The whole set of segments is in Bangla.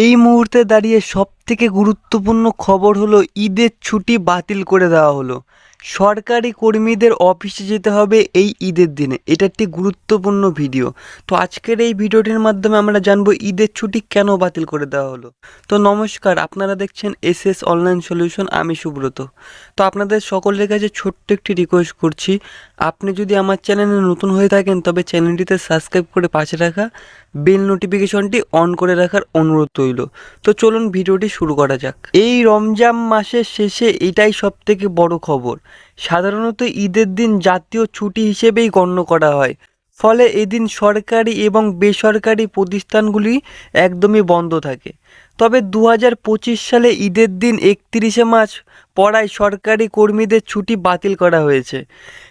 এই মুহূর্তে দাঁড়িয়ে সব থেকে গুরুত্বপূর্ণ খবর হলো ঈদের ছুটি বাতিল করে দেওয়া হলো। সরকারি কর্মীদের অফিসে যেতে হবে এই ঈদের দিনে। এটা একটি গুরুত্বপূর্ণ ভিডিও। তো আজকের এই ভিডিওটির মাধ্যমে আমরা জানব ঈদের ছুটি কেন বাতিল করে দেওয়া হলো। তো নমস্কার, আপনারা দেখছেন এস এস অনলাইন সলিউশন, আমি সুব্রত। তো আপনাদের সকলের কাছে ছোট্ট একটি রিকোয়েস্ট করছি, আপনি যদি আমার চ্যানেলে নতুন হয়ে থাকেন তবে চ্যানেলটিতে সাবস্ক্রাইব করে পাশে রাখা বেল নোটিফিকেশনটি অন করে রাখার অনুরোধ রইল। তো চলুন ভিডিওটি শুরু করা যাক। এই রমজান মাসের শেষে এটাই সব থেকে বড় খবর। সাধারণত ঈদের দিন জাতীয় ছুটি হিসেবেই গণ্য করা হয়। ফলে এদিন সরকারি এবং বেসরকারি প্রতিষ্ঠানগুলি একদমই বন্ধ থাকে। তবে দু হাজার পঁচিশ সালে ঈদের দিন একত্রিশে মার্চ পড়ায় সরকারি কর্মীদের ছুটি বাতিল করা হয়েছে।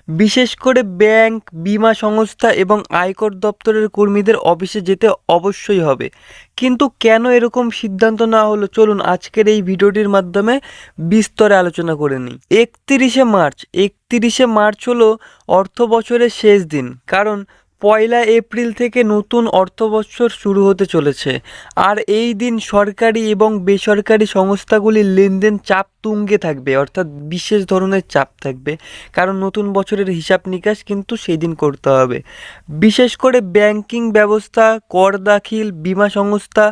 বিশেষ করে ব্যাংক, বিমা সংস্থা এবং আয়কর দপ্তরের কর্মীদের অফিসে যেতে অবশ্যই হবে। কিন্তু কেন এরকম সিদ্ধান্ত না হলো? চলুন আজকের এই ভিডিওটির মাধ্যমে বিস্তরে আলোচনা করে নিই। একত্রিশে মার্চ একত্রিশে মার্চ হলো অর্থ বছরের শেষ দিন। কারণ পয়লা এপ্রিল থেকে নতুন অর্থবৎসর শুরু হতে চলেছে। আর এই দিন সরকারি এবং বেসরকারি সংস্থাগুলির লেনদেন চাপ তুঙ্গে থাকবে, অর্থাৎ বিশেষ ধরনের চাপ থাকবে। কারণ নতুন বছরের হিসাব নিকাশ কিন্তু সেই দিন করতে হবে। বিশেষ করে ব্যাংকিং ব্যবস্থা, কর দাখিল, বিমা সংস্থা,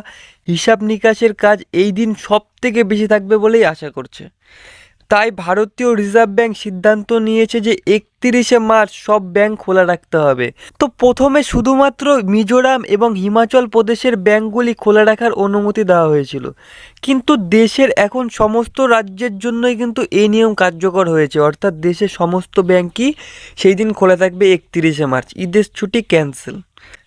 হিসাব নিকাশের কাজ এই দিন সব থেকে বেশি থাকবে বলেই আশা করছে। তাই ভারতীয় রিজার্ভ ব্যাংক সিদ্ধান্ত নিয়েছে যে একত্রিশে মার্চ সব ব্যাংক খোলা রাখতে হবে। তো প্রথমে শুধুমাত্র মিজোরাম এবং হিমাচল প্রদেশের ব্যাংকগুলি খোলা রাখার অনুমতি দেওয়া হয়েছিল। কিন্তু দেশের এখন সমস্ত রাজ্যের জন্যই কিন্তু এই নিয়ম কার্যকর হয়েছে। অর্থাৎ দেশের সমস্ত ব্যাংকই সেই দিন খোলা থাকবে একত্রিশে মার্চ। ঈদের ছুটি ক্যান্সেল।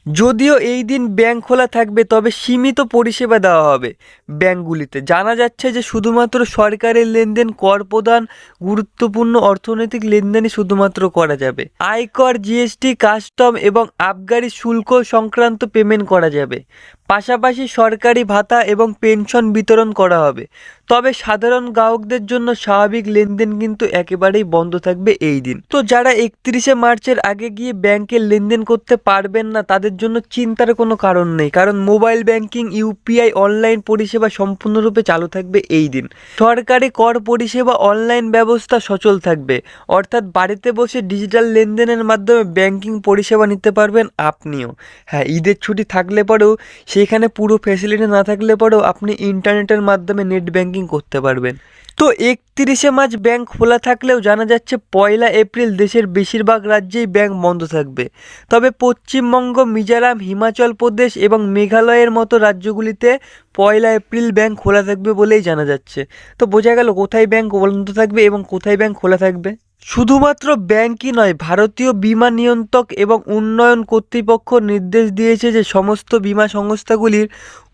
যদিও এই দিন ব্যাংক খোলা থাকবে, তবে সীমিত পরিষেবা দেওয়া হবে ব্যাংকগুলিতে। জানা যাচ্ছে যে শুধুমাত্র সরকারের লেনদেন কর প্রদান গুরুত্বপূর্ণ অর্থনৈতিক লেনদেনই শুধুমাত্র করা যাবে। আয়কর, জিএসটি, কাস্টম এবং আবগারি শুল্ক সংক্রান্ত পেমেন্ট করা যাবে। পাশাপাশি সরকারি ভাতা এবং পেনশন বিতরণ করা হবে। তবে সাধারণ গ্রাহকদের জন্য স্বাভাবিক লেনদেন কিন্তু একেবারেই বন্ধ থাকবে এই দিন। তো যারা একত্রিশে মার্চের আগে গিয়ে ব্যাংকে লেনদেন করতে পারবেন না, তাদের জন্য চিন্তার কোনো কারণ নেই, কারণ মোবাইল ব্যাংকিং ইউপিআই অনলাইন পরিষেবা সম্পূর্ণরূপে চালু থাকবে এই দিন। সরকারি কর পরিষেবা অনলাইন ব্যবস্থা সচল থাকবে, অর্থাৎ বাড়িতে বসে ডিজিটাল লেনদেনের মাধ্যমে ব্যাংকিং পরিষেবা নিতে পারবেন আপনিও। হ্যাঁ ঈদের ছুটি থাকলে পরেও, সেখানে পুরো ফ্যাসিলিটি না থাকলে পরেও আপনি ইন্টারনেটের মাধ্যমে নেট ব্যাংকিং করতে পারবেন। তো একত্রিশে মার্চ ব্যাংক খোলা থাকলেও জানা যাচ্ছে পয়লা এপ্রিল দেশের বেশিরভাগ রাজ্যেই ব্যাংক বন্ধ থাকবে। তবে পশ্চিমবঙ্গ, মিজোরাম, হিমাচল প্রদেশ এবং মেঘালয়ের মতো রাজ্যগুলিতে পয়লা এপ্রিল ব্যাংক খোলা থাকবে বলেই জানা যাচ্ছে। তো বোঝা গেল কোথায় ব্যাংক বন্ধ থাকবে এবং কোথায় ব্যাংক খোলা থাকবে। শুধুমাত্র ব্যাংকই নয়, ভারতীয় বিমা নিয়ন্ত্রক এবং উন্নয়ন কর্তৃপক্ষ নির্দেশ দিয়েছে যে সমস্ত বিমা সংস্থাগুলির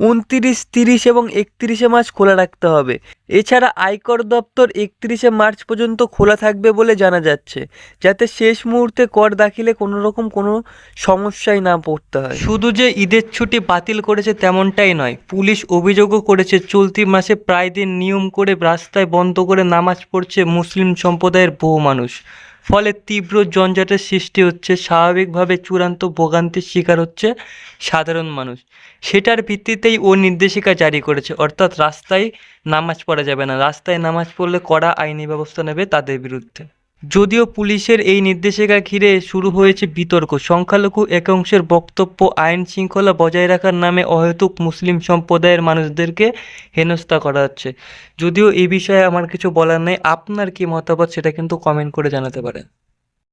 উনতিরিশ, তিরিশ এবং একত্রিশে মার্চ খোলা রাখতে হবে। এছাড়া আয়কর দপ্তর একত্রিশে মার্চ পর্যন্ত খোলা থাকবে বলে জানা যাচ্ছে, যাতে শেষ মুহূর্তে কর দাখিলে কোনো রকম কোনো সমস্যায় না পড়তে হয়। শুধু যে ঈদের ছুটি বাতিল করেছে তেমনটাই নয়, পুলিশ অভিযোগও করেছে, চলতি মাসে প্রায় দিন নিয়ম করে রাস্তায় বন্ধ করে নামাজ পড়ছে মুসলিম সম্প্রদায়ের বহু মানুষ। ফলে তীব্র জঞ্জাটের সৃষ্টি হচ্ছে, স্বাভাবিকভাবে চূড়ান্ত ভোগান্তির শিকার হচ্ছে সাধারণ মানুষ। সেটার ভিত্তিতেই ও নির্দেশিকা জারি করেছে। অর্থাৎ রাস্তায় নামাজ পড়া যাবে না। রাস্তায় নামাজ পড়লে কড়া আইনি ব্যবস্থা নেবে তাদের বিরুদ্ধে। যদিও পুলিশের এই নির্দেশিকা ঘিরে শুরু হয়েছে বিতর্ক, সংখ্যালঘু একাংশের বক্তব্য আইন শৃঙ্খলা বজায় রাখার নামে অহেতুক মুসলিম সম্প্রদায়ের মানুষদেরকে হেনস্থা করা হচ্ছে। যদিও এই বিষয়ে আমার কিছু বলার নেই, আপনার কি মতামত সেটা কিন্তু কমেন্ট করে জানাতে পারেন।